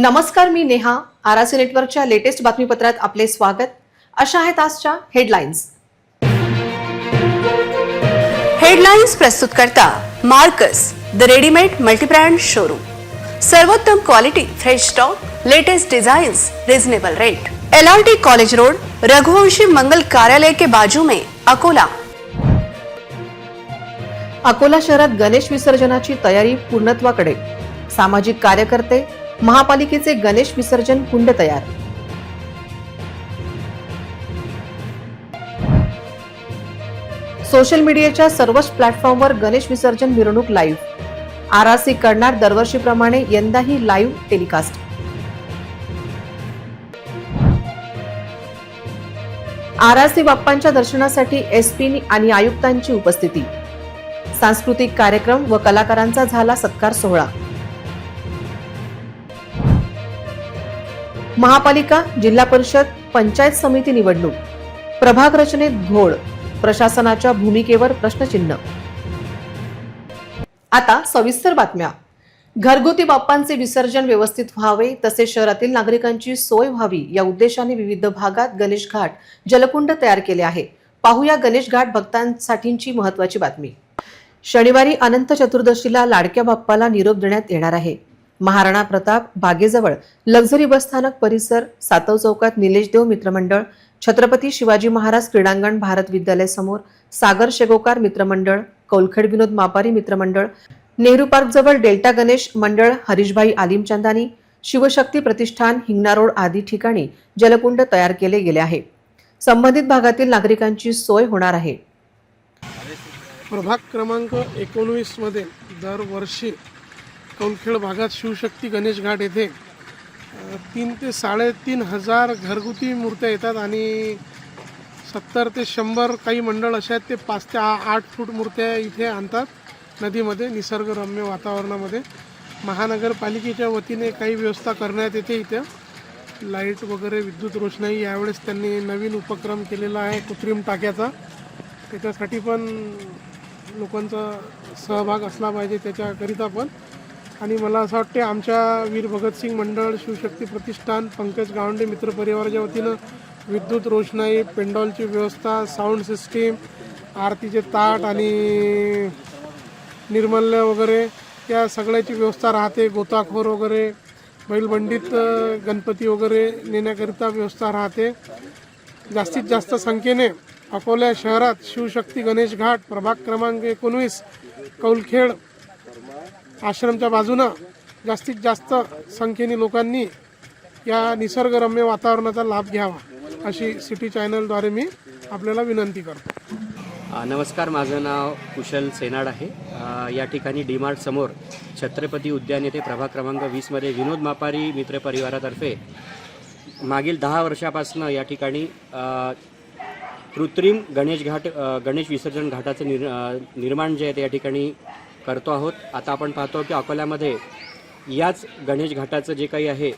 नमस्कार मी नेहा. आरासी नेटवर्कच्या लेटेस्ट बातमीपत्रात आपले स्वागत. अशा आहेत आजच्या हेडलाईन्स. हेडलाईन्स प्रस्तुत करता Marcus the readymade multibrand showroom. सर्वोत्तम quality fresh stock latest design reasonable rate. L R T college road Raghuvanshi मंगल कार्यालय के बाजू में अकोला. अकोला शहरात गणेश विसर्जनाची तयारी पूर्णत्वाकडे. सामाजिक कार्यकर्ते महापालिकेचे गणेश विसर्जन कुंड तयार. सोशल मीडियाच्या सर्वच प्लॅटफॉर्मवर गणेश विसर्जन मिरवणूक लाईव्ह. आरआरसी करणार दरवर्षीप्रमाणे यंदाही लाईव्ह टेलिकास्ट. आरआरसी बाप्पांच्या दर्शनासाठी एसपी आणि आयुक्तांची उपस्थिती. सांस्कृतिक कार्यक्रम व कलाकारांचा झाला सत्कार सोहळा. महापालिका जिल्हा परिषद पंचायत समिती निवडणूक. प्रभाग रचनेत घोळ प्रशासनाच्या भूमिकेवर प्रश्नचिन्ह. आता सविस्तर बातम्या. घरगुती बाप्पांचे विसर्जन व्यवस्थित व्हावे तसे शहरातील नागरिकांची सोय व्हावी या उद्देशाने विविध भागात गणेश घाट जलकुंड तयार केले आहे. पाहूया गणेश घाट भक्तांसाठीची महत्वाची बातमी. शनिवारी अनंत चतुर्दशीला लाडक्या बाप्पाला निरोप देण्यात येणार आहे. महाराणा प्रताप बागेजवळ लक्झरी बसस्थानक परिसर सातव चौकात निलेश देव मित्रमंडळ छत्रपती शिवाजी महाराज क्रीडांगण भारत विद्यालय समोर सागर शेगोकार मित्रमंडळ कौलखेड विनोद मापारी मित्रमंडळ नेहरू पार्क जवळ डेल्टा गणेश मंडळ हरीशभाई आलिमचंदानी शिवशक्ती प्रतिष्ठान हिंगणा रोड आदी ठिकाणी जलकुंड तयार केले गेले आहे. संबंधित भागातील नागरिकांची सोय होणार आहे. प्रभाग क्रमांक एकोणवीसमध्ये दरवर्षी कौलखेळ भागात शिवशक्ती गणेश घाट येथे तीन ते साडेतीन हजार घरगुती मूर्त्या येतात आणि सत्तर ते शंभर काही मंडळ असे आहेत ते पाच ते आ- आठ फूट मूर्त्या इथे आणतात नदीमध्ये निसर्गरम्य वातावरणामध्ये. महानगरपालिकेच्या वतीने काही व्यवस्था करण्यात येते इथे. लाइट वगैरे विद्युत रोषणाई यावेळेस त्यांनी नवीन उपक्रम केलेला आहे कृत्रिम टाक्याचा. त्याच्यासाठी पण लोकांचा सहभाग असला पाहिजे त्याच्याकरिता पण. आणि मला असं वाटते आमच्या वीर भगतसिंग मंडळ शिवशक्ती प्रतिष्ठान पंकज गावंडे मित्रपरिवाराच्या वतीनं विद्युत रोषणाई पेंडॉलची व्यवस्था साऊंड सिस्टीम आरतीचे ताट आणि निर्मल्य वगैरे या सगळ्याची व्यवस्था राहते. गोताखोर वगैरे बैलबंडीत गणपती वगैरे नेण्याकरिता व्यवस्था राहते. जास्तीत जास्त संख्येने अकोल्या शहरात शिवशक्ती गणेश घाट प्रभाग क्रमांक एकोणवीस कौलखेड आश्रमच्या बाजूनं जास्तीत जास्त संख्येने लोकांनी या निसर्गरम्य वातावरणाचा लाभ घ्यावा अशी सिटी चॅनलद्वारे मी आपल्याला विनंती करतो. नमस्कार माझं नाव कुशल सेनाड आहे. या ठिकाणी डीमार्ट समोर छत्रपती उद्यान येथे प्रभाग क्रमांक वीसमध्ये विनोद मापारी मित्र परिवारातर्फे मागील दहा वर्षापासून या ठिकाणी कृत्रिम गणेश घाट गणेश विसर्जन घाटाचं निर निर्माण जे आहे ते या ठिकाणी करतो आहोत. आता आपण पाहतो की अकोल्यामध्ये याच गणेश घाटाचं जे काही आहे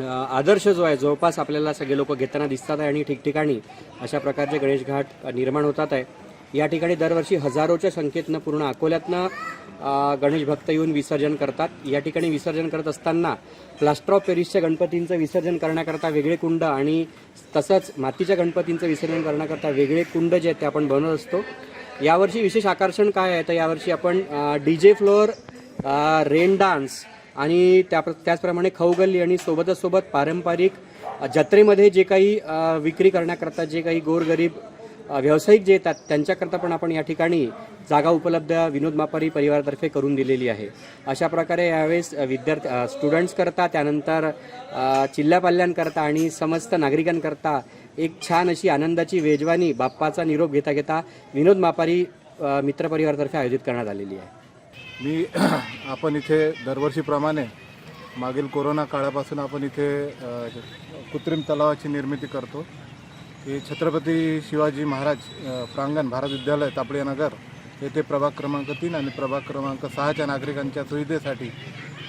आदर्श जो आहे जवळपास आपल्याला सगळे लोक घेताना दिसतात आहे आणि ठिकठिकाणी अशा प्रकारचे गणेश घाट निर्माण होतात आहे. या ठिकाणी दरवर्षी हजारोच्या संख्येतनं पूर्ण अकोल्यातनं गणेश भक्त येऊन विसर्जन करतात. या ठिकाणी विसर्जन करत असताना प्लास्टर ऑफ पॅरिसच्या गणपतींचं विसर्जन करण्याकरता वेगळे कुंड आणि तसंच मातीच्या गणपतींचं विसर्जन करण्याकरता वेगळे कुंड जे आहेत ते आपण बनवत असतो. यावर्षी विशेष आकर्षण काय आहे? तर यावर्षी आपण D J floor rain dance आणि त्या त्याचप्रमाणे खौगल्ली आणि सोबतच सोबत पारंपरिक जत्रेमध्ये जे काही विक्री करण्याकरता जे काही गोरगरीब व्यावसायिक जे येतात त्यांच्याकरता पण आपण या ठिकाणी जागा उपलब्ध विनोद मापारी परिवारातर्फे करून दिलेली आहे. अशा प्रकारे यावेळेस विद्यार्थी स्टुडंट्स करता त्यानंतर चिल्ल्यापाल्यांकरता आणि समस्त नागरिकांकरता एक छान अशी आनंदाची वेजवानी बाप्पाचा निरोप घेता घेता विनोद मापारी मित्रपरिवारातर्फे आयोजित करण्यात आलेली आहे. मी आपण इथे दरवर्षीप्रमाणे मागील कोरोना काळापासून आपण इथे कृत्रिम तलावाची निर्मिती करतो. हे छत्रपती शिवाजी महाराज प्रांगण भारत विद्यालय तापडिया नगर येथे प्रभाग क्रमांक तीन आणि प्रभाग क्रमांक सहाच्या नागरिकांच्या सुविधेसाठी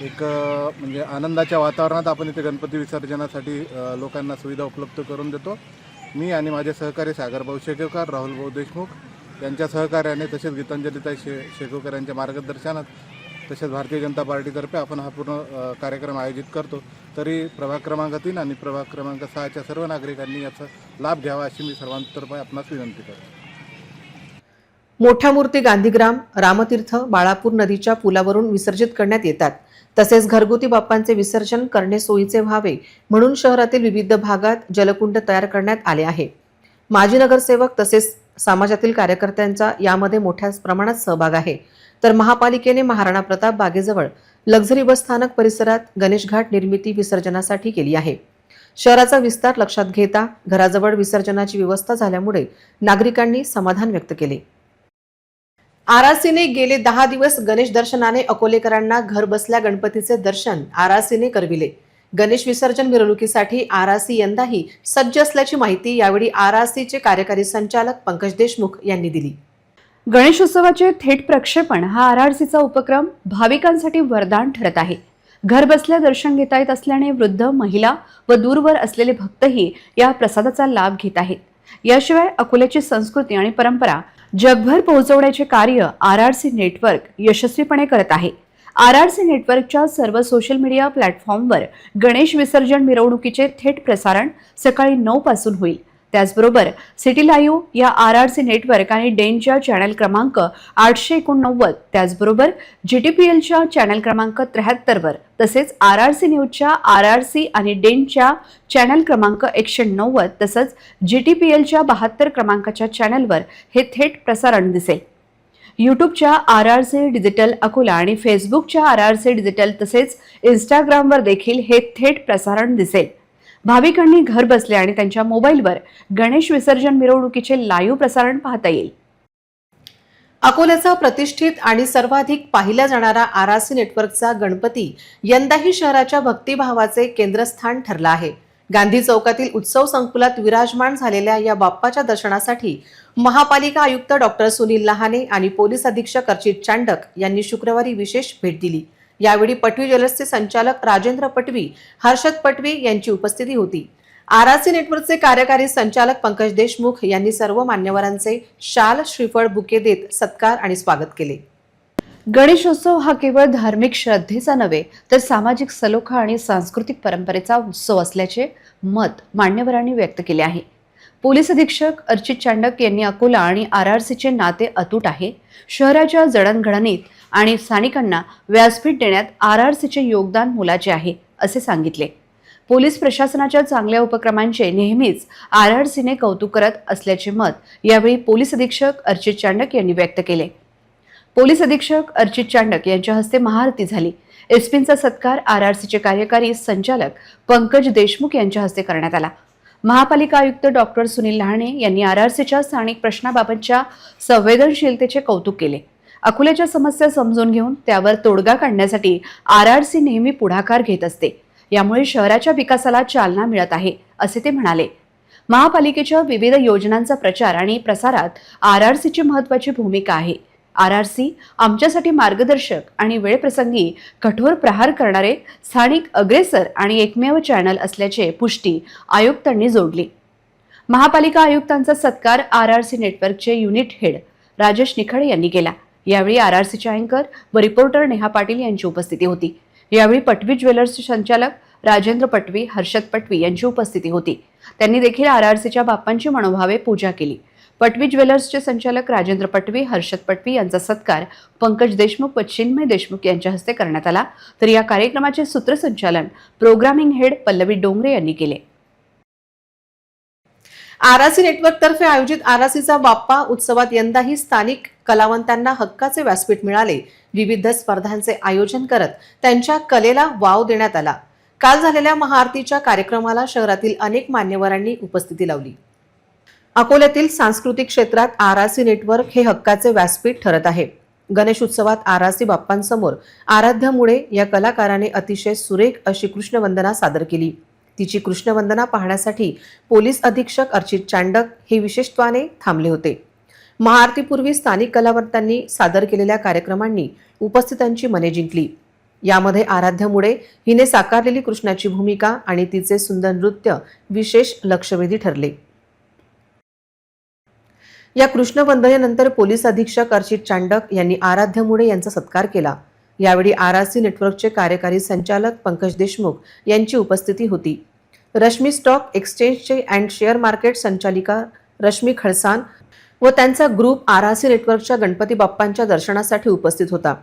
एक म्हणजे आनंदाच्या वातावरणात आपण इथे गणपती विसर्जनासाठी लोकांना सुविधा उपलब्ध करून देतो. मी आणि माझे सहकारी सागरभाऊ शेगेकर राहुलभाऊ देशमुख यांच्या सहकार्याने तसेच गीतांजलीताई शे शेगोकर यांच्या मार्गदर्शनात तसेच भारतीय जनता पार्टीतर्फे आपण हा पूर्ण कार्यक्रम आयोजित करतो. तरी प्रभाग क्रमांक तीन आणि प्रभाग क्रमांक सहाच्या सर्व नागरिकांनी याचा लाभ घ्यावा अशी मी सर्वांतर्फे आपणास विनंती करतो. मोठ्या मूर्ती गांधीग्राम रामतीर्थ बाळापूर नदीच्या पुलावरून विसर्जित करण्यात येतात. तसेच घरगुती बाप्पांचे विसर्जन करणे सोयीचे व्हावे म्हणून शहरातील विविध भागात जलकुंड तयार करण्यात आले आहे. माजी नगरसेवक तसेच समाजातील कार्यकर्त्यांचा यामध्ये मोठ्या प्रमाणात सहभाग आहे. तर महापालिकेने महाराणा प्रताप बागेजवळ लक्झरी बस स्थानक परिसरात गणेश घाट निर्मिती विसर्जनासाठी केली आहे. शहराचा विस्तार लक्षात घेता घराजवळ विसर्जनाची व्यवस्था झाल्यामुळे नागरिकांनी समाधान व्यक्त केले. आरासीने गेले दहा दिवस गणेश दर्शनाने अकोलेकरांना घर बसल्या गणपतीचे दर्शन आरासीने करविले. गणेश विसर्जन मिरवणुकीसाठी आरासी यंदाही सज्ज असल्याची माहिती यावेळी आरासीचे कार्यकारी संचालक पंकज देशमुख यांनी दिली. गणेशोत्सवाचे थेट प्रक्षेपण हा आर आर सीचा उपक्रम भाविकांसाठी वरदान ठरत आहे. घरबसल्या दर्शन घेता येत असल्याने वृद्ध महिला व दूरवर असलेले भक्तही या प्रसादाचा लाभ घेत आहेत. याशिवाय अकोल्याची संस्कृती आणि परंपरा जगभर पोहोचवण्याचे कार्य आर आर सी नेटवर्क यशस्वीपणे करत आहे. आर आर सी नेटवर्कच्या सर्व सोशल मीडिया प्लॅटफॉर्मवर गणेश विसर्जन मिरवणुकीचे थेट प्रसारण सकाळी नऊ पासून होईल. त्याचबरोबर सिटी लाईव्ह या आर आर सी नेटवर्क आणि डेनच्या चॅनल क्रमांक आठशे एकोणनव्वद त्याचबरोबर जी टी पी एलच्या चॅनल क्रमांक त्र्याहत्तरवर तसेच आर आर सी न्यूजच्या आर आर सी आणि डेनच्या चॅनल क्रमांक एकशे नव्वद तसंच जी टी पी एलच्या बहात्तर क्रमांकाच्या चॅनलवर हे थेट प्रसारण दिसेल. यूट्यूबच्या R R C digital Akola आणि फेसबुकच्या आर आर सी डिजिटल तसेच इंस्टाग्रामवर देखील हे थेट प्रसारण दिसेल. भाविकांनी घर बसले आणि त्यांच्या मोबाईलवर गणेश विसर्जन मिरवणुकीचे लाईव्ह प्रसारण पाहता येईल. अकोल्याचा प्रतिष्ठित आणि सर्वाधिक पाहिला जाणारा आरासी नेटवर्कचा गणपती यंदाही शहराच्या भक्तिभावाचे केंद्रस्थान ठरला आहे. गांधी चौकातील उत्सव संकुलात विराजमान झालेल्या या बाप्पाच्या दर्शनासाठी महापालिका आयुक्त डॉक्टर सुनील लहाने आणि पोलीस अधीक्षक अर्चित चांडक यांनी शुक्रवारी विशेष भेट दिली. यावेळी पटवी ज्वेलर्सचे संचालक राजेंद्र पटवी हर्षद पटवी यांची उपस्थिती होती. आरआरसी नेटवर्कचे कार्यकारी संचालक पंकज देशमुख यांनी सर्व मान्यवरांचे शाल श्रीफळ बुके देत सत्कार आणि स्वागत केले. गणेशोत्सव हा केवळ धार्मिक श्रद्धेचा नव्हे तर सामाजिक सलोखा आणि सांस्कृतिक परंपरेचा उत्सव असल्याचे मत मान्यवरांनी व्यक्त केले आहे. पोलीस अधीक्षक अर्चित चांडक यांनी अकोला आणि आर आर सीचे नाते अतूट आहे. शहराच्या जडणघडणीत आणि स्थानिकांना व्यासपीठ देण्यात आर आर सीचे योगदान मोलाचे आहे असे सांगितले. पोलीस प्रशासनाच्या चांगल्या उपक्रमांचे नेहमीच आर आर सीने कौतुक करत असल्याचे मत यावेळी पोलीस अधीक्षक अर्चित चांडक यांनी व्यक्त केले. पोलीस अधीक्षक अर्चित चांडक यांच्या हस्ते महाआरती झाली. एसपींचा सत्कार आर आर सीचे कार्यकारी संचालक पंकज देशमुख यांच्या हस्ते करण्यात आला. महापालिका आयुक्त डॉक्टर सुनील लहाणे यांनी आर आर सीच्या स्थानिक प्रश्नाबाबतच्या संवेदनशीलतेचे कौतुक केले. अकोल्याच्या समस्या समजून घेऊन त्यावर तोडगा काढण्यासाठी आर आर सी नेहमी पुढाकार घेत असते. यामुळे शहराच्या विकासाला चालना मिळत आहे असे ते म्हणाले. महापालिकेच्या विविध योजनांचा प्रचार आणि प्रसारात आर आर सीची महत्वाची भूमिका आहे. आर आर सी आमच्यासाठी मार्गदर्शक आणि वेळप्रसंगी कठोर प्रहार करणारे स्थानिक अग्रेसर आणि एकमेव चॅनल असल्याचे पुष्टी आयुक्तांनी जोडली. महापालिका आयुक्तांचा सत्कार आर आर सी नेटवर्कचे युनिट हेड राजेश निखड यांनी केला. यावेळी आर आर सीचे अँकर व रिपोर्टर नेहा पाटील यांची उपस्थिती होती. यावेळी पटवी ज्वेलर्सचे संचालक राजेंद्र पटवी हर्षद पटवी यांची उपस्थिती होती. त्यांनी देखील आर आर सीच्या बाप्पांची मनोभावे पूजा केली. पटवी ज्वेलर्सचे संचालक राजेंद्र पटवी हर्षद पटवी यांचा सत्कार पंकज देशमुख व चिन्मय देशमुख यांच्या हस्ते करण्यात आला. तर या कार्यक्रमाचे सूत्रसंचालन प्रोग्रामिंग हेड पल्लवी डोंगरे यांनी केले. आरासी नेटवर्कतर्फे आयोजित आरासीचा बाप्पा उत्सवात यंदाही स्थानिक कलावंतांना हक्काचे व्यासपीठ मिळाले. विविध स्पर्धांचे आयोजन करत त्यांच्या कलेला वाव देण्यात आला. काल झालेल्या महाआरतीच्या कार्यक्रमाला शहरातील अनेक मान्यवरांनी उपस्थिती लावली. अकोल्यातील सांस्कृतिक क्षेत्रात आरासी नेटवर्क हे हक्काचे व्यासपीठ ठरत आहे. गणेश उत्सवात आरासी बाप्पांसमोर आराध्यामुळे या कलाकाराने अतिशय सुरेख अशी कृष्णवंदना सादर केली. तिची कृष्णवंदना पाहण्यासाठी पोलीस अधीक्षक अर्चित चांडक हे विशेषत्वाने थांबले होते. महाआरतीपूर्वी स्थानिक कलावंतांनी सादर केलेल्या कार्यक्रमांनी उपस्थितांची मने जिंकली. यामध्ये आराध्यामुळे हिने साकारलेली कृष्णाची भूमिका आणि तिचे सुंदर नृत्य विशेष लक्षवेधी ठरले. या कृष्णवंदनेनंतर पोलीस अधीक्षक अर्चित चांडक यांनी आराध्य मुळे यांचा सत्कार केला. यावेळी आर आर सी नेटवर्कचे कार्यकारी संचालक पंकज देशमुख यांची उपस्थिती होती. रश्मी स्टॉक एक्सचेंजचे अँड शेअर मार्केट संचालिका रश्मी खडसान व त्यांचा ग्रुप आर आर सी नेटवर्कच्या गणपती बाप्पांच्या दर्शनासाठी उपस्थित होता.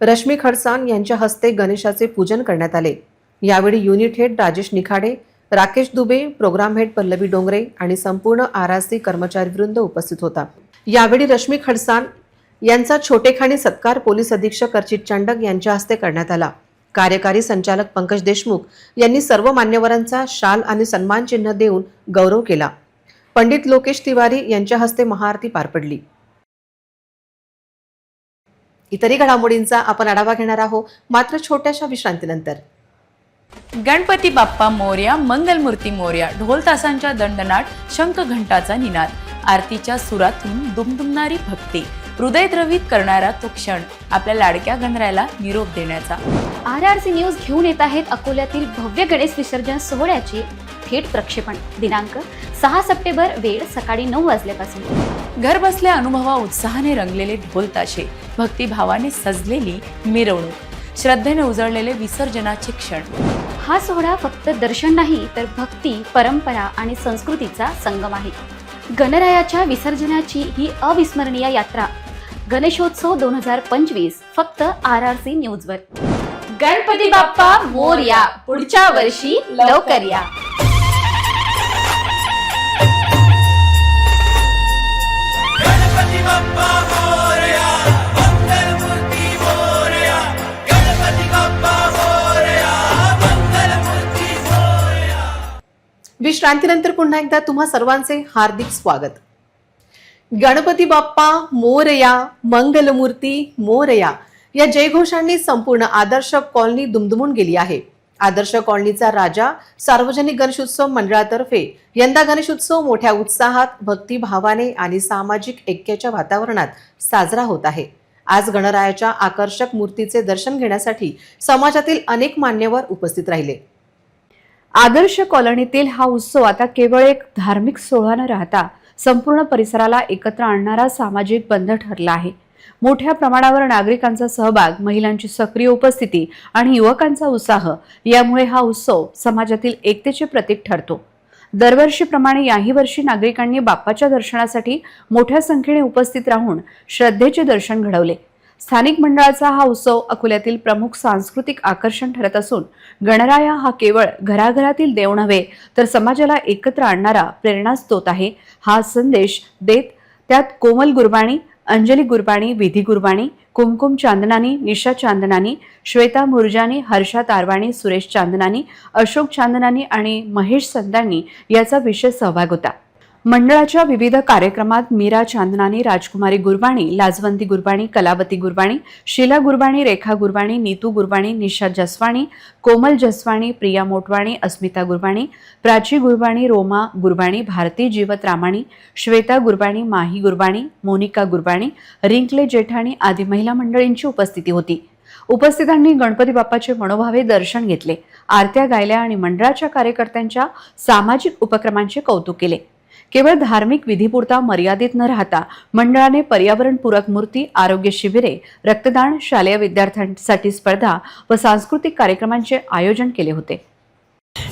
रश्मी खडसान यांच्या हस्ते गणेशाचे पूजन करण्यात आले. यावेळी unit head Rajesh Nikhade Rakesh Dubey programme head Pallavi Dongre आणि संपूर्ण आर आर सी कर्मचारीवृंद उपस्थित होता. यावेळी रश्मी खडसान यांचा छोटेखानी सत्कार पोलीस अधीक्षक अर्चित चांडक यांच्या हस्ते करण्यात आला. कार्यकारी संचालक पंकज देशमुख यांनी सर्व मान्यवरांचा शाल आणि सन्मान चिन्ह देऊन गौरव केला. पंडित लोकेश तिवारी यांच्या हस्ते महाआरती पार पडली. इतरही घडामोडींचा आपण आढावा घेणार आहोत. मात्र छोट्याशा विश्रांतीनंतर. गणपती बाप्पा मोर्या मंगलमूर्ती मोर्या ढोल तासांच्या दंडनाट शंख घंटाचा निनाद आरतीच्या सुरातून दुमदुमणारी भक्ती. हृदयद्रवित करणारा तो क्षण आपल्या लाडक्या गणरायाला निरोप देण्याचा. आर आर सी न्यूज घेऊन येत आहेत अकोल्यातील भव्य गणेश विसर्जन सोहळ्याचे थेट प्रक्षेपण. दिनांक सहा सप्टेंबर वेळ सकाळी नऊ वाजल्यापासून. घर बसल्या अनुभवा उत्साहाने रंगलेले ढोल ताशे भक्तिभावाने सजलेली मिरवणूक श्रद्धेने उजळलेले विसर्जनाचे क्षण. हा सोहळा फक्त दर्शन नाही तर भक्ती परंपरा आणि संस्कृतीचा संगम आहे. गणरायाच्या विसर्जनाची ही अविस्मरणीय यात्रा गणेशोत्सव दोन हजार पंचवीस फक्त आर आर सी न्यूजवर. गणपती बाप्पा मोरया पुढच्या वर्षी लवकर या. विश्रांतीनंतर पुन्हा एकदा तुम्हा सर्वांचे हार्दिक स्वागत. गणपती बाप्पा मोरया मंगलमूर्ती मोरया या जयघोषांनी संपूर्ण आदर्श कॉलनी दुमदुमून गेली आहे. आदर्श कॉलनीचा राजा सार्वजनिक गणेशोत्सव मंडळातर्फे यंदा गणेशोत्सव मोठ्या उत्साहात भक्तिभावाने आणि सामाजिक ऐक्याच्या वातावरणात साजरा होत आहे. आज गणरायाच्या आकर्षक मूर्तीचे दर्शन घेण्यासाठी समाजातील अनेक मान्यवर उपस्थित राहिले. आदर्श कॉलनीतील हा उत्सव आता केवळ एक धार्मिक सोहळा न राहता संपूर्ण परिसराला एकत्र आणणारा सामाजिक बंध ठरला आहे. मोठ्या प्रमाणावर नागरिकांचा सहभाग महिलांची सक्रिय उपस्थिती आणि युवकांचा उत्साह यामुळे हा उत्सव समाजातील एकतेचे प्रतीक ठरतो. दरवर्षीप्रमाणे याही वर्षी नागरिकांनी बाप्पाच्या दर्शनासाठी मोठ्या संख्येने उपस्थित राहून श्रद्धेचे दर्शन घडवले. स्थानिक मंडळाचा हा उत्सव अकोल्यातील प्रमुख सांस्कृतिक आकर्षण ठरत असून गणराया हा केवळ घराघरातील देव नव्हे तर समाजाला एकत्र आणणारा प्रेरणास्त्रोत आहे. हा संदेश देत त्यात कोमल गुरबाणी अंजली गुरबाणी विधी गुरबाणी कुमकुम चांदनानी निशा चांदनानी श्वेता मुरजानी हर्षा तारवाणी सुरेश चांदनानी अशोक चांदनानी आणि महेश संदानी याचा विशेष सहभाग होता. मंडळाच्या विविध कार्यक्रमात मीरा चांदनानी राजकुमारी गुरबाणी लाजवंती गुरबाणी कलावती गुरबाणी शीला गुरबाणी रेखा गुरबाणी नीतू गुरबाणी निशा जसवाणी कोमल जसवाणी प्रिया मोटवाणी अस्मिता गुरबाणी प्राची गुरबाणी रोमा गुरबाणी भारती जीवत रामाणी श्वेता गुरबाणी माही गुरबाणी मोनिका गुरबाणी रिंकले जेठाणी आदी महिला मंडळींची उपस्थिती होती. उपस्थितांनी गणपती बाप्पाचे मनोभावे दर्शन घेतले. आरत्या गायल्या आणि मंडळाच्या कार्यकर्त्यांच्या सामाजिक उपक्रमांचे कौतुक केले. केवळ धार्मिक विधीपुरता मर्यादित न राहता मंडळाने पर्यावरणपूरक मूर्ती आरोग्य शिबिरे रक्तदान शालेय विद्यार्थ्यांसाठी स्पर्धा व सांस्कृतिक कार्यक्रमांचे आयोजन केले होते.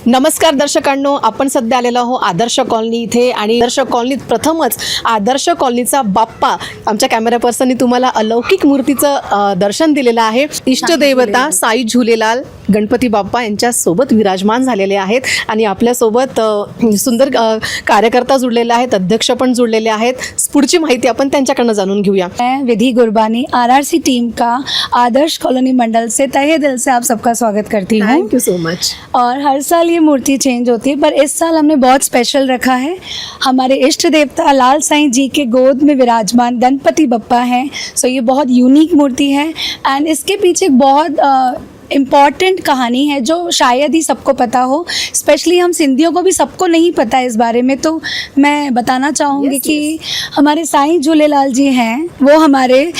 नमस्कार दर्शकांनो आपण सध्या आलेलो आहोत आदर्श कॉलनी इथे आणि आदर्श कॉलनीत प्रथमच आदर्श कॉलनीचा बाप्पा आमच्या कॅमेरा पर्सननी तुम्हाला अलौकिक मूर्तीचं दर्शन दिलेलं आहे. इष्टदेवता साई झुलेलाल गणपती बाप्पा यांच्या सोबत विराजमान झालेले आहेत आणि आपल्यासोबत सुंदर कार्यकर्ता जुडलेले आहेत अध्यक्ष पण जुडलेले आहेत. पुढची माहिती आपण त्यांच्याकडनं जाणून घेऊया. विधि गुरबानी आरआरसी टीम का आदर्श कॉलोनी मंडल से तहे दिल से आप सबका स्वागत करती हूँ। थँक्यू सो मच और हर साल ये मूर्ति चेंज होती है पर इस साल हमने बहुत स्पेशल रखा है। हमारे इष्ट देवता लाल साईं जी के गोद में विराजमान गणपति बप्पा हैं सो ये बहुत यूनिक मूर्ति है। एंड इसके पीछे एक बहुत इंपॉर्टेंट कहानी है जो शायद ही सबको पता हो। स्पेशली हम सिंधियों को भी सबको नहीं पता इस बारे में तो मैं बताना चाहूँगी Yes, कि yes. हमारे साईं झूलेलाल जी हैं वो हमारे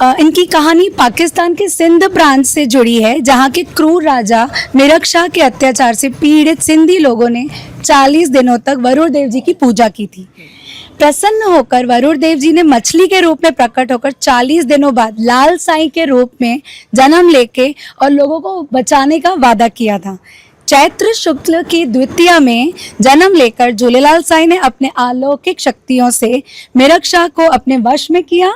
इनकी कहानी पाकिस्तान के सिंध प्रांत से जुड़ी है, जहाँ के क्रूर राजा मिरक के अत्याचार से पीड़ित सिंधी लोगों ने 40 दिनों तक वरुण देव जी की पूजा की थी। प्रसन्न होकर वरुण देव जी ने मछली के रूप में प्रकट होकर 40 दिनों बाद लाल साई के रूप में जन्म लेके और लोगों को बचाने का वादा किया था। चैत्र शुक्ल की द्वितीया में जन्म लेकर झूलेलाल साईं ने अपने अलौकिक शक्तियों से मिरक्षा को अपने वश में किया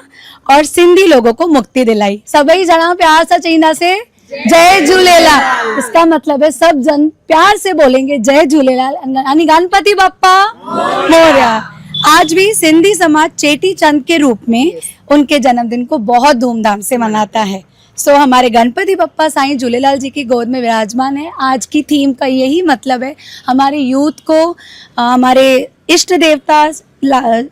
और सिंधी लोगों को मुक्ति दिलाई। सभी जना प्यार से से जय झूलेलाल। इसका मतलब है सब जन प्यार से बोलेंगे जय झूलेलाल। यानी गणपति बप्पा मोरया। आज भी सिंधी समाज चेटी चंद के रूप में उनके जन्मदिन को बहुत धूमधाम से मनाता है। सो so, हमारे गणपति बप्पा साईं झूलेलाल जी की गोद में विराजमान है। आज की थीम का यही मतलब है हमारे यूथ को हमारे इष्ट देवता ला-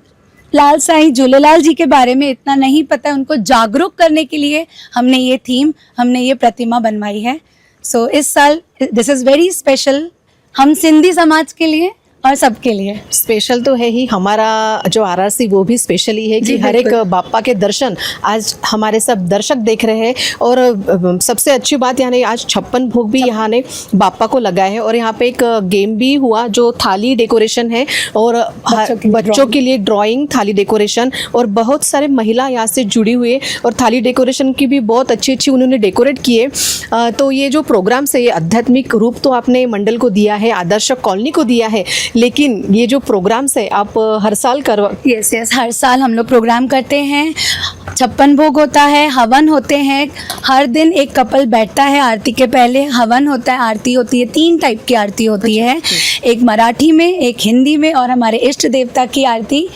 लाल साईं झूलेलाल जी के बारे में इतना नहीं पता है उनको जागरूक करने के लिए हमने ये थीम हमने ये प्रतिमा बनवाई है। सो so, इस साल दिस इज़ वेरी स्पेशल हम सिंधी समाज के लिए और सबके लिए। स्पेशल तो है ही हमारा जो आरआरसी वो भी स्पेशल ही है कि हर एक बापा के दर्शन आज हमारे सब दर्शक देख रहे हैं और सबसे अच्छी बात यहाँ ने आज छप्पन भोग भी यहाँ ने बापा को लगाए हैं और यहाँ पे एक गेम भी हुआ जो थाली डेकोरेशन है और बच्चों के लिए बच्चों के लिए ड्राइंग थाली डेकोरेशन और बहुत सारे महिला यहाँ से जुड़ी हुई है और थाली डेकोरेशन की भी बहुत अच्छी अच्छी उन्होंने डेकोरेट किए। तो ये जो प्रोग्राम्स है ये आध्यात्मिक रूप तो आपने मंडल को दिया है आदर्श कॉलोनी को दिया है लेकिन ये जो प्रोग्राम्स है आप हर साल करवा यस यस हर साल हम लोग प्रोग्राम करते हैं। छप्पन भोग होता है हवन होते हैं। हर दिन एक कपल बैठता है आरती के पहले। हवन होता है आरती होती है तीन टाइप की आरती होती है। एक मराठी में एक हिंदी में और हमारे इष्ट देवता की आरती।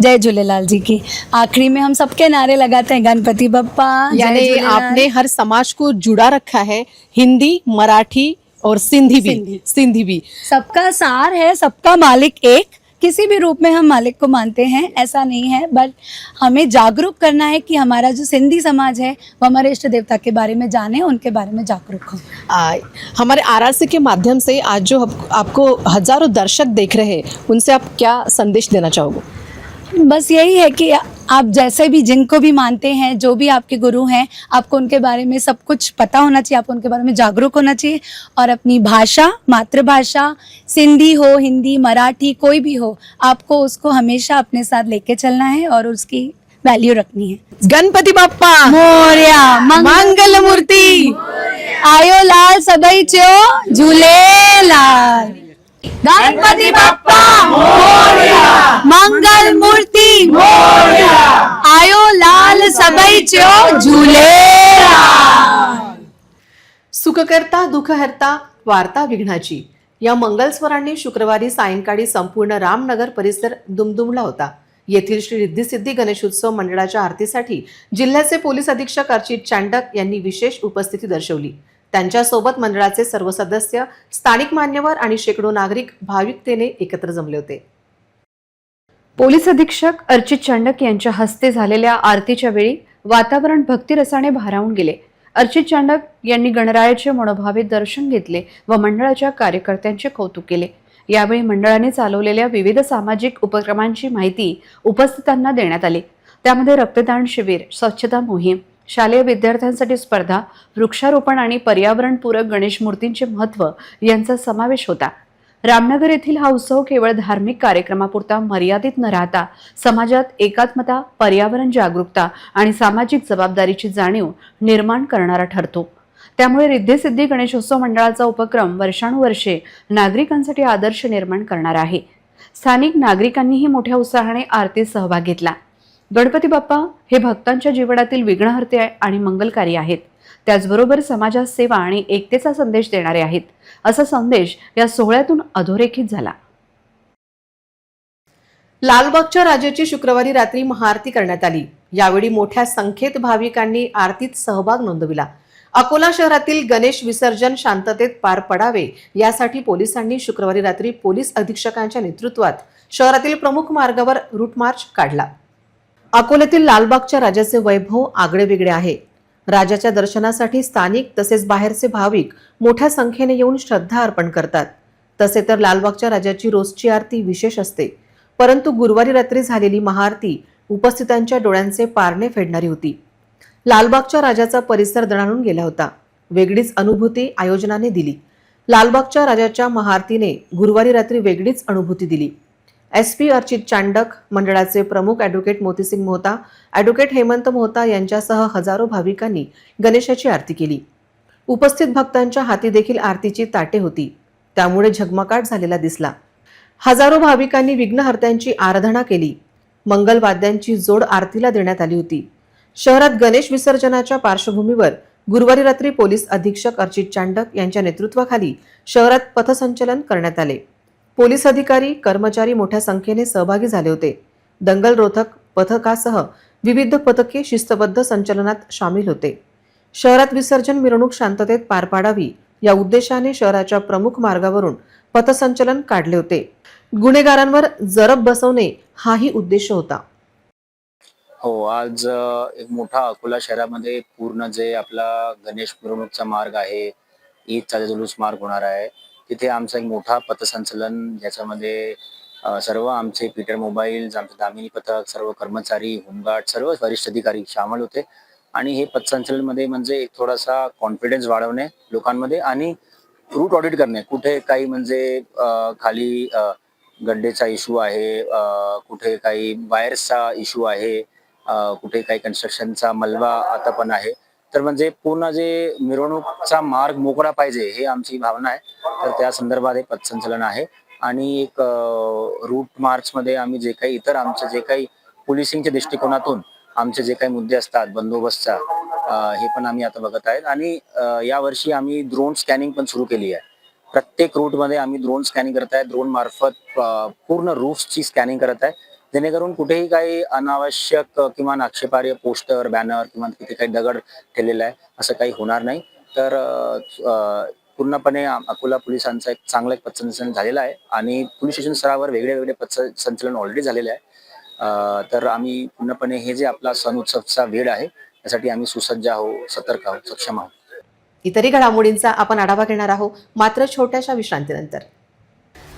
जय झूलेलाल जी की। आखिरी में हम सबके नारे लगाते हैं गणपति बप्पा यानी आपने हर समाज को जुड़ा रखा है हिंदी मराठी और सिंधी भी सिंधी। सिंधी भी। सबका सार है सबका मालिक एक। किसी भी रूप में हम मालिक को मानते हैं ऐसा नहीं है। बट हमें जागरूक करना है कि हमारा जो सिंधी समाज है वो हमारे इष्ट देवता के बारे में जाने उनके बारे में जागरूक हो। हमारे आरआरसी के माध्यम से आज जो आप- आपको हज़ारों दर्शक देख रहे हैं उनसे आप क्या संदेश देना चाहोगे? बस यही है कि आप जैसे भी जिनको भी मानते हैं जो भी आपके गुरु हैं आपको उनके बारे में सब कुछ पता होना चाहिए आपको उनके बारे में जागरूक होना चाहिए और अपनी भाषा मातृभाषा सिंधी हो हिंदी मराठी कोई भी हो आपको उसको हमेशा अपने साथ लेके चलना है और उसकी वैल्यू रखनी है। गणपति बापा मोर्या मंगल मूर्ति आयो लाल सबई चो झूलेलाल गणपती बाप्पा मंगल मूर्ती आयो लाल सबई झुले सुखकर्ता दुखहर्ता वार्ता विघ्नाची. या मंगलस्वरांनी शुक्रवारी सायंकाळी संपूर्ण रामनगर परिसर दुमदुमला होता. येथील श्री रिद्धिसिद्धी गणेशोत्सव मंडळाच्या आरतीसाठी जिल्ह्याचे पोलीस अधीक्षक अर्चित चांडक यांनी विशेष उपस्थिती दर्शवली. त्यांच्यासोबत मंडळाचे सर्व सदस्य स्थानिक मान्यवर आणि शेकडो नागरिक भाविकतेने एकत्र जमले होते. पोलीस अधीक्षक अर्चित चांडक यांच्या हस्ते झालेल्या आरतीच्या वेळी वातावरण भक्तिरसाने भारावून गेले. अर्चित चांडक यांनी गणरायाचे मनोभावे दर्शन घेतले व मंडळाच्या कार्यकर्त्यांचे कौतुक केले. यावेळी मंडळाने चालवलेल्या विविध सामाजिक उपक्रमांची माहिती उपस्थितांना देण्यात आली. त्यामध्ये रक्तदान शिबिर स्वच्छता मोहीम शालेय विद्यार्थ्यांसाठी स्पर्धा वृक्षारोपण आणि पर्यावरणपूरक गणेश मूर्तींचे महत्त्व यांचा समावेश होता. रामनगर येथील हा उत्सव केवळ धार्मिक कार्यक्रमापुरता मर्यादित न राहता समाजात एकात्मता पर्यावरण जागरूकता आणि सामाजिक जबाबदारीची जाणीव निर्माण करणारा ठरतो. त्यामुळे रिद्धिसिद्धी गणेशोत्सव मंडळाचा उपक्रम वर्षानुवर्षे नागरिकांसाठी आदर्श निर्माण करणारा आहे. स्थानिक नागरिकांनीही मोठ्या उत्साहाने आरतीत सहभाग घेतला. गणपती बाप्पा हे भक्तांच्या जीवनातील विघ्नहर्ते आणि मंगलकारी आहेत. त्याचबरोबर समाजात सेवा आणि एकतेचा संदेश देणारे आहेत. असा संदेश या सोहळ्यातून अधोरेखित झाला. लालबागच्या राजाची शुक्रवारी रात्री महाआरती करण्यात आली. यावेळी मोठ्या संख्येत भाविकांनी आरतीत सहभाग नोंदविला. अकोला शहरातील गणेश विसर्जन शांततेत पार पडावे यासाठी पोलिसांनी शुक्रवारी रात्री पोलीस अधीक्षकांच्या नेतृत्वात शहरातील प्रमुख मार्गावर रूट मार्च काढला. अकोल्यातील लालबागच्या राजाचे वैभव आगळेवेगळे आहे. राजाच्या दर्शनासाठी स्थानिक तसेच बाहेरचे भाविक मोठ्या संख्येने येऊन श्रद्धा अर्पण करतात. तसे तर लालबागच्या राजाची रोजची आरती विशेष असते. परंतु गुरुवारी रात्री झालेली महाआरती उपस्थितांच्या डोळ्यांचे पारणे फेडणारी होती. लालबागच्या राजाचा परिसर दणाणून गेला होता. वेगळीच अनुभूती आयोजनाने दिली. लालबागच्या राजाच्या महाआरतीने गुरुवारी रात्री वेगळीच अनुभूती दिली. एस पी अर्चित चांडक मंडळाचे प्रमुख ॲडव्होकेट मोतीसिंग मोहता ॲडव्होकेट हेमंत मोहता यांच्यासह हजारो भाविकांनी गणेशाची आरती केली. उपस्थित भक्तांच्या हाती देखील आरतीची ताटे होती. त्यामुळे झगमगाट झालेला दिसला. हजारो भाविकांनी विघ्नहर्त्यांची आराधना केली. मंगलवाद्यांची जोड आरतीला देण्यात आली होती. शहरात गणेश विसर्जनाच्या पार्श्वभूमीवर गुरुवारी रात्री पोलीस अधीक्षक अर्चित चांडक यांच्या नेतृत्वाखाली शहरात पथसंचलन करण्यात आले. पोलीस अधिकारी कर्मचारी मोठ्या संख्येने सहभागी झाले होते. दंगल रोधक पथकासह विविध पथके शिस्तबद्ध संचलनात सामील होते. शहरात विसर्जन मिरवणूक शांततेत पार पाडावी या उद्देशाने शहराच्या प्रमुख मार्गावरून पथसंचलन काढले होते. गुन्हेगारांवर जरब बसवणे हाही उद्देश होता. हो आज एक मोठा अकोला शहरामध्ये पूर्ण जे आपला गणेश मिरवणूकचा मार्ग आहे ईदचा जुलूस मार्ग होणार आहे. तिथे आमचा एक मोठा पथसंचलन ज्याच्यामध्ये सर्व आमचे पीटर मोबाईल्स आमचे दामिनी पथक सर्व कर्मचारी होमगार्ड सर्व वरिष्ठ अधिकारी सामील होते. आणि हे पथसंचलनमध्ये म्हणजे एक थोडासा कॉन्फिडन्स वाढवणे लोकांमध्ये आणि रूट ऑडिट करणे. कुठे काही म्हणजे खाली गड्डेचा इश्यू आहे कुठे काही वायर्सचा इश्यू आहे कुठे काही कन्स्ट्रक्शनचा मलबा आता पण आहे. तर म्हणजे पूर्ण जे मिरवणूकचा मार्ग मोकळा पाहिजे हे आमची भावना आहे. तर त्या संदर्भात हे पथसंचलन आहे. आणि एक रूट मार्च मध्ये आम्ही जे काही इतर आमचे जे काही पोलिसिंगच्या दृष्टिकोनातून आमचे जे काही मुद्दे असतात बंदोबस्तचा हे पण आम्ही आता बघत आहेत. आणि या यावर्षी आम्ही ड्रोन स्कॅनिंग पण सुरू केली आहे. प्रत्येक रूटमध्ये आम्ही ड्रोन स्कॅनिंग करत आहे. ड्रोन मार्फत पूर्ण रूफ्सची स्कॅनिंग करत आहे. जेणेकरून कुठेही काही अनावश्यक किंवा आक्षेपार्ह पोस्टर बॅनर किंवा तिथे काही दगड ठेवलेला आहे असं काही होणार नाही. तर पूर्णपणे अकोला पोलिसांचा एक चांगलं एक पथसंचलन झालेला आहे आणि पोलीस स्टेशन स्तरावर वेगळे वेगळे पथसंचलन ऑलरेडी झालेले आहे. तर आम्ही पूर्णपणे हे जे आपला सण उत्सवचा वेळ आहे त्यासाठी आम्ही सुसज्ज आहोत सतर्क आहोत सक्षम आहोत. इतरही घडामोडींचा आपण आढावा घेणार आहोत मात्र छोट्याशा विश्रांतीनंतर.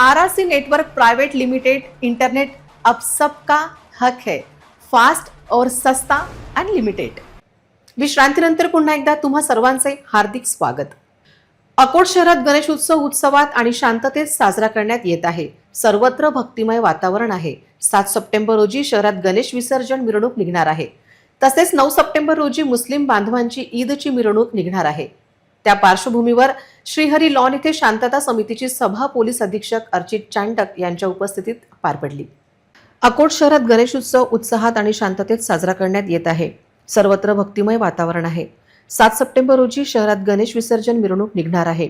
R R C network private limited internet अब सबका हक है फास्ट और सस्ता अनलिमिटेड विश्रांतीनंतर पुन्हा एकदा तुम्हा सर्वांचे हार्दिक स्वागत. अकोट शहरात गणेश उत्सव उत्सवात आणि शांततेत साजरा करण्यात येत आहे. सर्वत्र भक्तिमय वातावरण आहे. सात सप्टेंबर रोजी शहरात गणेश विसर्जन मिरवणूक निघणार आहे. तसेच नऊ सप्टेंबर रोजी मुस्लिम बांधवांची ईदची मिरवणूक निघणार आहे. त्या पार्श्वभूमीवर श्रीहरी लॉन येथे शांतता समितीची सभा पोलीस अधीक्षक अर्चित चांडक यांच्या उपस्थितीत पार पडली. अकोट शहरात गणेश उत्सव उत्साहात आणि शांततेत साजरा करण्यात येत आहे. सर्वत्र भक्तिमय वातावरण आहे. सात सप्टेंबर रोजी शहरात गणेश विसर्जन मिरवणूक निघणार आहे.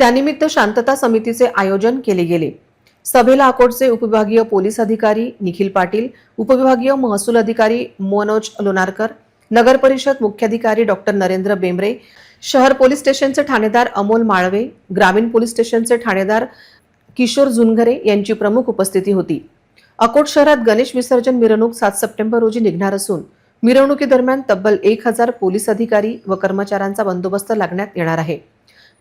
त्यानिमित्त शांतता समितीचे आयोजन केले गेले. सभेला अकोटचे उपविभागीय पोलीस अधिकारी निखिल पाटील उपविभागीय महसूल अधिकारी मनोज लोणारकर नगर परिषद मुख्याधिकारी डॉक्टर नरेंद्र बेंबरे शहर पोलीस स्टेशनचे ठाणेदार अमोल माळवे ग्रामीण पोलीस स्टेशनचे ठाणेदार किशोर झुनघरे यांची प्रमुख उपस्थिती होती. अकोट शहरात गणेश विसर्जन मिरवणूक सात सप्टेंबर रोजी निघणार असून मिरवणुकीदरम्यान तब्बल एक हजार पोलीस अधिकारी व कर्मचाऱ्यांचा बंदोबस्त लागण्यात येणार आहे.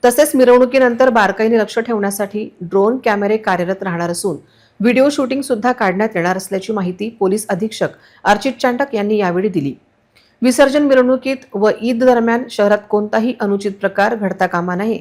तसेच मिरवणुकीनंतर बारकाईने लक्ष ठेवण्यासाठी ड्रोन कॅमेरे कार्यरत राहणार असून व्हिडिओ शूटिंग सुद्धा काढण्यात येणार असल्याची माहिती पोलीस अधीक्षक अर्चित चांडक यांनी यावेळी दिली. विसर्जन मिरवणुकीत व ईद दरम्यान शहरात कोणताही अनुचित प्रकार घडता कामा नये.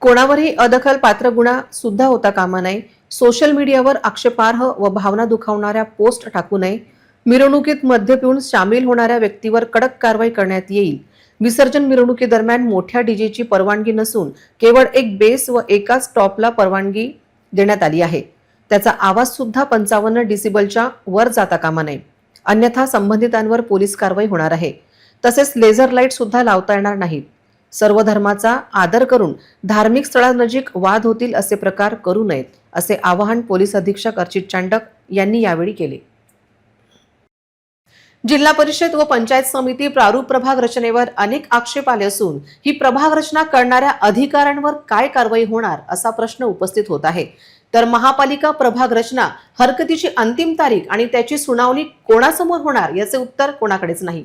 कोणावरही अदखल पात्र गुन्हा सुद्धा होता कामा नये. सोशल मीडियावर आक्षेपार्ह व भावना दुखावणाऱ्या पोस्ट टाकू नये. मिरवणुकीत मद्य पिऊन सामील होणाऱ्या व्यक्तीवर कडक कारवाई करण्यात येईल. विसर्जन मिरवणुकीदरम्यान मोठ्या डीजेची परवानगी नसून केवळ एक बेस व एकाच टॉपला परवानगी देण्यात आली आहे. त्याचा आवाज सुद्धा पंचावन्न डिसिबलच्या वर जाता कामा नये. अन्यथा संबंधितांवर पोलीस कारवाई होणार आहे. तसेच लेझर लाइट सुद्धा लावता येणार नाहीत सर्व धर्माचा आदर करून धार्मिक स्थळानजीक वाद होतील असे प्रकार करू नयेत असे आवाहन पोलीस अधीक्षक अर्चित चांडक यांनी यावेळी केले. जिल्हा परिषद व पंचायत समिती प्रारूप प्रभाग रचनेवर अनेक आक्षेप आले असून ही प्रभाग रचना करणाऱ्या अधिकाऱ्यांवर काय कारवाई होणार असा प्रश्न उपस्थित होत आहे. तर महापालिका प्रभाग रचना हरकतीची अंतिम तारीख आणि त्याची सुनावणी कोणासमोर होणार याचे उत्तर कोणाकडेच नाही.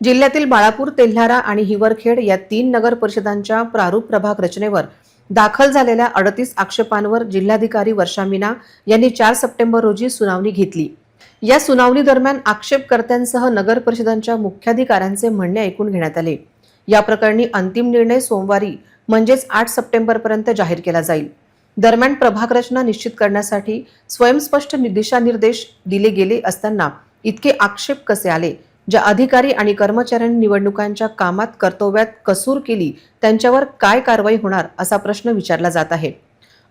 जिल्ह्यातील बाळापूर तेल्हारा आणि हिवरखेड या तीन नगर परिषदांच्या प्रारूप प्रभाग रचनेवर दाखल झालेल्या अडतीस आक्षेपांवर जिल्हाधिकारी वर्षा मीना यांनी चार सप्टेंबर रोजी सुनावणी घेतली. या सुनावणी दरम्यान आक्षेपकर्त्यांसह नगर परिषदांच्या मुख्याधिकाऱ्यांचे म्हणणे ऐकून घेण्यात आले. या प्रकरणी अंतिम निर्णय सोमवारी म्हणजेच आठ सप्टेंबरपर्यंत जाहीर केला जाईल. दरम्यान प्रभागरचना निश्चित करण्यासाठी स्वयंस्पष्ट दिशानिर्देश दिले गेले असताना इतके आक्षेप कसे आले? ज्या अधिकारी आणि कर्मचाऱ्यांनी निवडणुकांच्या कामात कर्तव्यात कसूर केली त्यांच्यावर काय कारवाई होणार असा प्रश्न विचारला जात आहे.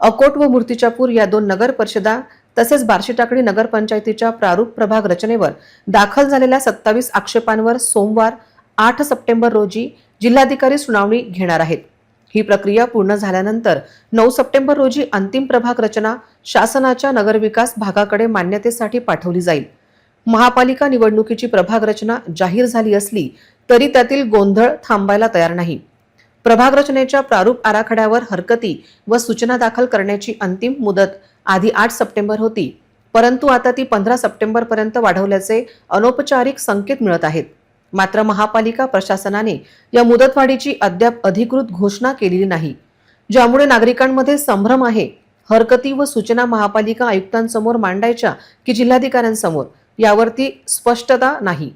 अकोट व मूर्तिजापूर या दोन नगर परिषदा तसेच बार्शीटाकडी नगरपंचायतीच्या प्रारूप प्रभाग रचनेवर दाखल झालेल्या सत्तावीस आक्षेपांवर सोमवार आठ सप्टेंबर रोजी जिल्हाधिकारी सुनावणी घेणार आहेत. ही प्रक्रिया पूर्ण झाल्यानंतर नऊ सप्टेंबर रोजी अंतिम प्रभाग रचना शासनाच्या नगरविकास भागाकडे मान्यतेसाठी पाठवली जाईल. महापालिका निवडणुकीची प्रभाग रचना जाहीर झाली असली तरी त्यातील गोंधळ थांबायला तयार नाही. प्रभाग रचनेच्या प्रारूप आराखड्यावर हरकती व सूचना दाखल करण्याची अंतिम मुदत आधी आठ सप्टेंबर होती परंतु आता ती पंधरा सप्टेंबर पर्यंत वाढवल्याचे अनौपचारिक संकेत मिळत आहेत. मात्र महापालिका प्रशासनाने या मुदतवाढीची अद्याप अधिकृत घोषणा केलेली नाही ज्यामुळे नागरिकांमध्ये संभ्रम आहे. हरकती व सूचना महापालिका आयुक्तांसमोर मांडायच्या की जिल्हाधिकाऱ्यांसमोर यावरती स्पष्टता नाही.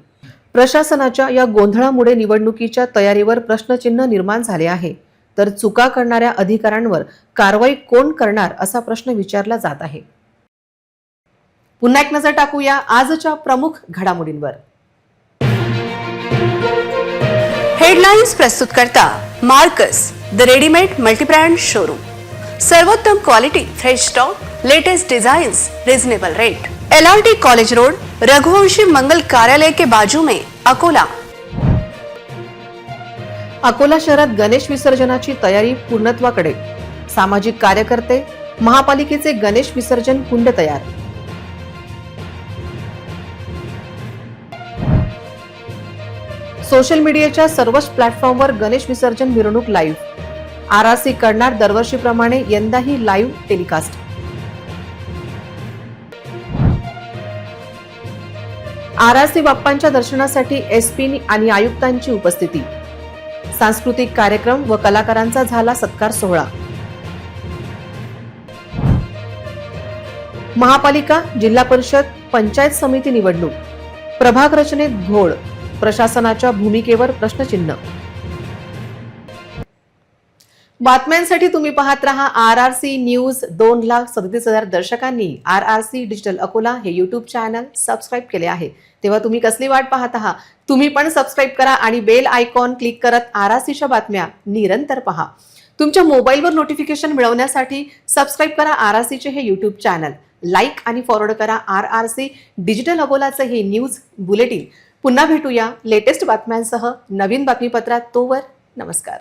प्रशासनाच्या या गोंधळामुळे निवडणुकीच्या तयारीवर प्रश्नचिन्ह निर्माण झाले आहे. तर चुका करणाऱ्या अधिकाऱ्यांवर कारवाई कोण करणार असा प्रश्न विचारला जात आहे. पुन्हा एक नजर टाकूया आजच्या प्रमुख घडामोडींवर. हेडलाईन्स प्रस्तुत करता Marcus the readymade multibrand showroom. सर्वोत्तम quality fresh stock latest designs reasonable rate L R T college road Raghuvanshi मंगल कार्यालय के बाजू में अकोला। अकोला शहरात गणेश विसर्जनाची तयारी पूर्णत्वाकडे। सामाजिक कार्यकर्ते महापालिकेचे गणेश विसर्जन कुंड तयार सोशल मीडियाच्या सर्वच प्लॅटफॉर्मवर गणेश विसर्जन मिरवणूक लाईव्ह आर आर सी करणार दरवर्षीप्रमाणे यंदाही live telecast R R C बाप्पांच्या दर्शनासाठी एसपी आणि आयुक्तांची उपस्थिती. सांस्कृतिक कार्यक्रम व कलाकारांचा झाला सत्कार सोहळा. महापालिका जिल्हा परिषद पंचायत समिती निवडणूक. प्रभाग रचनेत घोळ. प्रशासनाच्या भूमिकेवर प्रश्नचिन्ह. बातम्यांसाठी तुम्ही पाहत रहा आर आर सी न्यूज दोन लाख सदतीस हजार दर्शकांनी. R R C digital Akola हे यूट्यूब चॅनल सबस्क्राईब केले आहे. तेव्हा तुम्ही कसली वाट पाहत आहात? तुम्ही पण सबस्क्राईब करा आणि बेल आयकॉन क्लिक करत आर आर सीच्या बातम्या निरंतर पहा. तुमच्या मोबाईलवर नोटिफिकेशन मिळवण्यासाठी सबस्क्राईब करा आर आर सीचे हे युट्यूब चॅनल लाईक आणि फॉरवर्ड करा आर आर सी डिजिटल अकोलाचं हे न्यूज बुलेटिन. पुन्हा भेटूया लेटेस्ट बातम्यांसह नवीन बातमीपत्रात तोवर नमस्कार.